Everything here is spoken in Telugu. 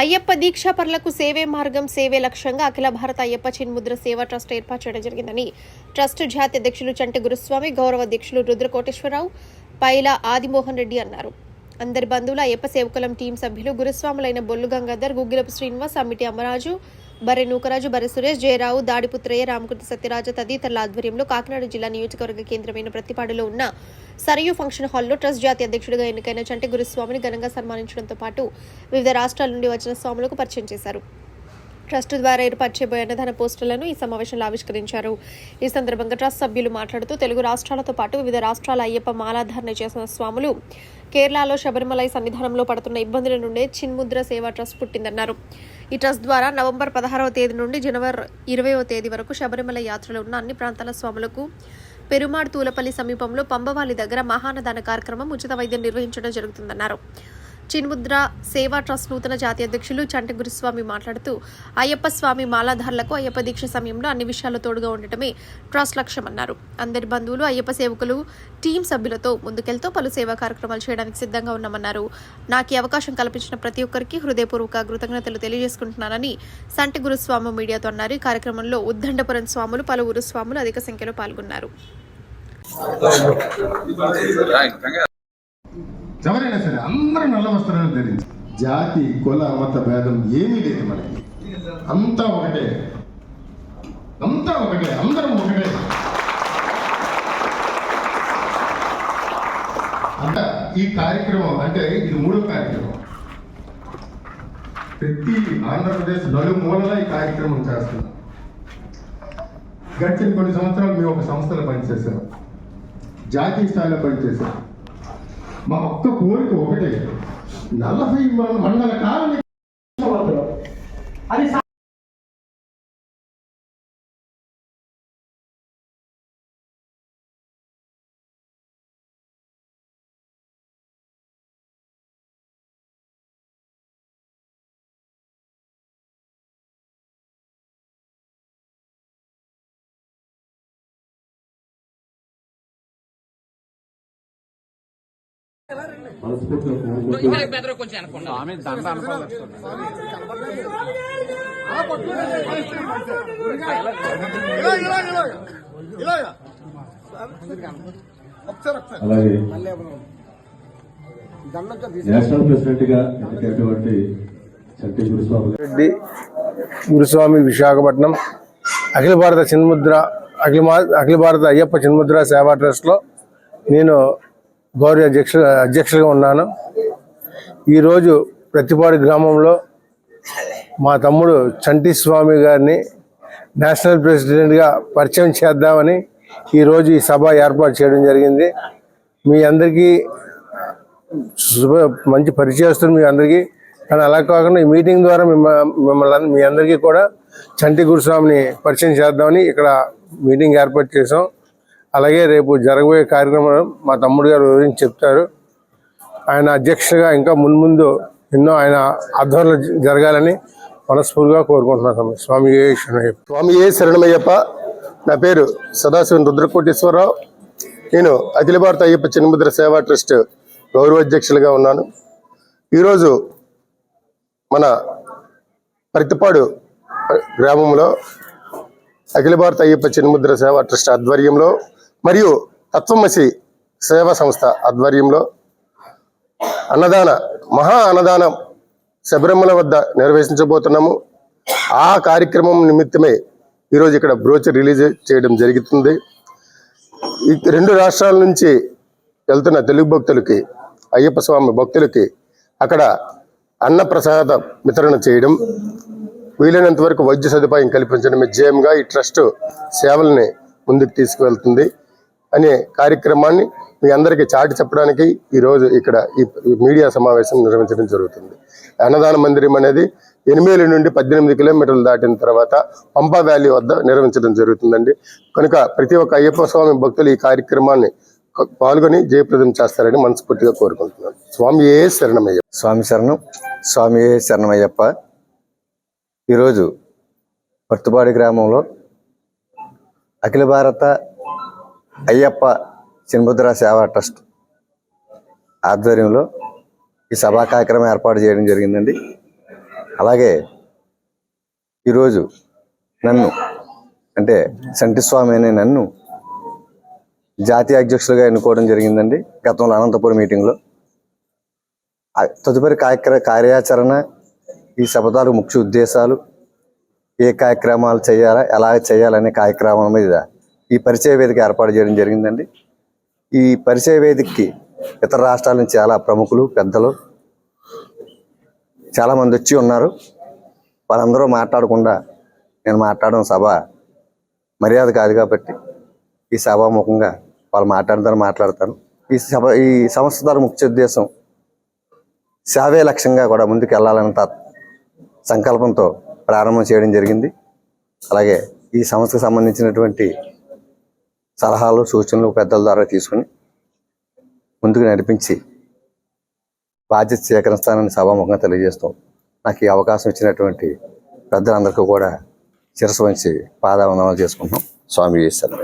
అయ్యప్ప దీక్షాపరులకు సేవే మార్గం సేవే లక్ష్యంగా అఖిల భారత అయ్యప్ప చిన్ముద్ర సేవా ట్రస్ట్ ఏర్పాటు చేయడం జరిగిందని ట్రస్ట్ జాతీయ అధ్యక్షులు చంటి గురుస్వామి గౌరవ అధ్యక్షులు రుద్రకోటేశ్వరరావు పైల ఆదిమోహన్ రెడ్డి అన్నారు. అందరి బంధువులు అయ్యప్ప సేవకులం టీం సభ్యులు గురుస్వాములైన బొల్లు గంగాధర్ గుగ్గిలపు శ్రీనివాస్ అమ్మిటి అమరాజు బర్రె నూకరాజు బర్రె సురేష్ జయరావు దాడిపుత్రయ్య రామకృతి సత్యరాజ తదితరుల ఆధ్వర్యంలో కాకినాడ జిల్లా నియోజకవర్గ కేంద్రమైన ప్రతిపాడులో ఉన్న సరయు ఫంక్షన్ హాల్లో ట్రస్ట్ జాతీయ అధ్యక్షుడిగా ఎన్నికైన చంటి గురుస్వామిని ఘనంగా సన్మానించడంతో పాటు వివిధ రాష్ట్రాల నుండి వచ్చిన స్వాములకు పరిచయం చేశారు. ట్రస్ట్ ద్వారా ఏర్పాటు చేయబోయే అన్నదాన పోస్టులను ఈ సమావేశంలో ఆవిష్కరించారు. ఈ సందర్భంగా ట్రస్ట్ సభ్యులు మాట్లాడుతూ తెలుగు రాష్ట్రాలతో పాటు వివిధ రాష్ట్రాల అయ్యప్ప మాలాధారణ చేసిన స్వాములు కేరళలో శబరిమలై సన్నిధానంలో పడుతున్న ఇబ్బందుల నుండే చిన్ముద్ర సేవా ట్రస్ట్ పుట్టిందన్నారు. ఈ ట్రస్ట్ ద్వారా నవంబర్ పదహారవ తేదీ నుండి జనవరి ఇరవైవ తేదీ వరకు శబరిమల యాత్రలో ఉన్న అన్ని ప్రాంతాల స్వాములకు పెరుమాడ్ తూలపల్లి సమీపంలో పంబవాలి దగ్గర మహానదాన కార్యక్రమం ఉచిత వైద్యం నిర్వహించడం జరుగుతుందన్నారు. చిన్ముద్ర సేవా ట్రస్ట్ నూతన జాతీయ అధ్యక్షులు చంటి గురుస్వామి మాట్లాడుతూ అయ్యప్ప స్వామి మాలాధారులకు అయ్యప్ప దీక్ష సమయంలో అన్ని విషయాల్లో తోడుగా ఉండటమే ట్రస్ట్ లక్ష్యమన్నారు. అందరి బంధువులు అయ్యప్ప సేవకులు టీం సభ్యులతో ముందుకెళ్తూ పలు సేవా కార్యక్రమాలు చేయడానికి సిద్ధంగా ఉన్నామన్నారు. నాకు ఈ అవకాశం కల్పించిన ప్రతి ఒక్కరికి హృదయపూర్వక కృతజ్ఞతలు తెలియజేసుకుంటున్నానని సంటి గురుస్వామి మీడియాతో అన్నారు. ఈ కార్యక్రమంలో ఉద్దండపురం స్వాములు పలువురు స్వాములు అధిక సంఖ్యలో పాల్గొన్నారు. ఎవరైనా సరే అందరూ నల్ల వస్త్రాలు ధరించి జాతి కుల మత భేదం ఏమీ లేదు మనకి. అంతా ఒకటే. అంతా ఒకటే. అందరం ఒకటే. అంట ఈ కార్యక్రమం అంటే ఇది మూడో కార్యక్రమం. ప్రతి ఆంధ్రప్రదేశ్ నలుమూలలా ఈ కార్యక్రమం చేస్తున్నాం. గడిచిన కొన్ని సంవత్సరాలు మేము ఒక సంస్థలో పనిచేసాం జాతీయ స్థాయిలో పనిచేసాం మా ఒక్క కోరిక ఒకటే. నలభై మండల కాలం దండ అలాగే నేషనల్ ప్రెసిడెంట్గా ఎన్నికైనటువంటి చంటి గురుస్వామి గారు. రెడ్డి గురుస్వామి విశాఖపట్నం అఖిల భారత చిన్ముద్ర అఖిల అఖిల భారత అయ్యప్ప చిన్ముద్ర సేవా ట్రస్ట్లో నేను గౌరవ అధ్యక్ష అధ్యక్షులుగా ఉన్నాను. ఈరోజు ప్రతిపాడు గ్రామంలో మా తమ్ముడు చంటి స్వామి గారిని నేషనల్ ప్రెసిడెంట్గా పరిచయం చేద్దామని ఈరోజు ఈ సభ ఏర్పాటు చేయడం జరిగింది. మీ అందరికీ శుభ మంచి పరిచయస్తులు మీ అందరికీ. కానీ అలా కాకుండా ఈ మీటింగ్ ద్వారా మిమ్మల్ని మీ అందరికీ కూడా చంటి గురుస్వామిని పరిచయం చేద్దామని ఇక్కడ మీటింగ్ ఏర్పాటు చేసాం అలాగే రేపు జరగబోయే కార్యక్రమం మా తమ్ముడు గారు వివరించి చెప్తారు. ఆయన అధ్యక్షుడిగా ఇంకా మున్ముందు ఎన్నో ఆయన ఆధ్వర్యంలో జ- జరగాలని మనస్ఫూర్తిగా కోరుకుంటున్నాను స్వామి. స్వామి ఏ స్వామి ఏ శరణమయ్యప్ప? నా పేరు సదాశివన్ రుద్రకోటేశ్వరరావు. నేను అఖిల భారత అయ్యప్ప చిన్నముద్ర సేవా ట్రస్ట్ గౌరవ అధ్యక్షులుగా ఉన్నాను. ఈరోజు మన ప్రతిపాడు గ్రామంలో అఖిల భారత అయ్యప్ప చిన్నముద్ర సేవా ట్రస్ట్ ఆధ్వర్యంలో మరియు తత్వమసి సేవా సంస్థ ఆధ్వర్యంలో అన్నదాన మహా అన్నదానం శబరిమల వద్ద నిర్వహించబోతున్నాము. ఆ కార్యక్రమం నిమిత్తమే ఈరోజు ఇక్కడ బ్రోచర్ రిలీజ్ చేయడం జరుగుతుంది. రెండు రాష్ట్రాల నుంచి వెళ్తున్న తెలుగు భక్తులకి అయ్యప్ప స్వామి భక్తులకి అక్కడ అన్నప్రసాద వితరణ చేయడం వీలైనంత వరకు వైద్య సదుపాయం కల్పించడమే జయంగా ఈ ట్రస్ట్ సేవల్ని ముందుకు తీసుకువెళ్తుంది. అనే కార్యక్రమాన్ని మీ అందరికీ చాటి చెప్పడానికి ఈరోజు ఇక్కడ ఈ మీడియా సమావేశం నిర్వహించడం జరుగుతుంది. అన్నదాన మందిరం అనేది ఎనిమిది నుండి పద్దెనిమిది కిలోమీటర్లు దాటిన తర్వాత పంపా వ్యాలీ వద్ద నిర్వహించడం జరుగుతుందండి. కనుక ప్రతి ఒక్క అయ్యప్ప స్వామి భక్తులు ఈ కార్యక్రమాన్ని పాల్గొని జయప్రదం చేస్తారని మనస్ఫూర్తిగా కోరుకుంటున్నాను. స్వామి ఏ శరణమయ్య స్వామి శరణం. స్వామి శరణమయ్యప్ప. ఈరోజు పర్తుపాడి గ్రామంలో అఖిల భారత అయ్యప్ప చిన్ముద్ర సేవా ట్రస్ట్ ఆధ్వర్యంలో ఈ సభా కార్యక్రమం ఏర్పాటు చేయడం జరిగిందండి. అలాగే ఈరోజు నన్ను అంటే సంటిస్వామి అనే నన్ను జాతీయ అధ్యక్షులుగా ఎన్నుకోవడం జరిగిందండి. గతంలో అనంతపురం మీటింగ్లో. తదుపరి కార్యక్ర కార్యాచరణ ఈ శపథాలకు ముఖ్య ఉద్దేశాలు ఏ కార్యక్రమాలు చేయాలా ఎలా చేయాలనే కార్యక్రమం మీద ఈ పరిచయ వేదిక ఏర్పాటు చేయడం జరిగిందండి. ఈ పరిచయ వేదికకి ఇతర రాష్ట్రాల నుంచి చాలా ప్రముఖులు పెద్దలు చాలామంది వచ్చి ఉన్నారు. వాళ్ళందరూ మాట్లాడకుండా నేను మాట్లాడడం సభ మర్యాద కాదు కాబట్టి ఈ సభాముఖంగా వాళ్ళు మాట్లాడతారు మాట్లాడతాను ఈ సభ ఈ సంస్థ ద్వారా ముఖ్య ఉద్దేశం సేవే లక్ష్యంగా కూడా ముందుకు వెళ్ళాలన్న సంకల్పంతో ప్రారంభం చేయడం జరిగింది. అలాగే ఈ సంస్థకు సంబంధించినటువంటి సలహాలు సూచనలు పెద్దల ద్వారా తీసుకుని ముందుకు నడిపించి బాధ్యత స్వీకరిస్తానని సభాముఖంగా తెలియజేస్తాం నాకు ఈ అవకాశం ఇచ్చినటువంటి పెద్దలందరికీ కూడా శిరస్సు వంచి పాదావందనాలు చేసుకుంటున్నాం. స్వామి చేశారు.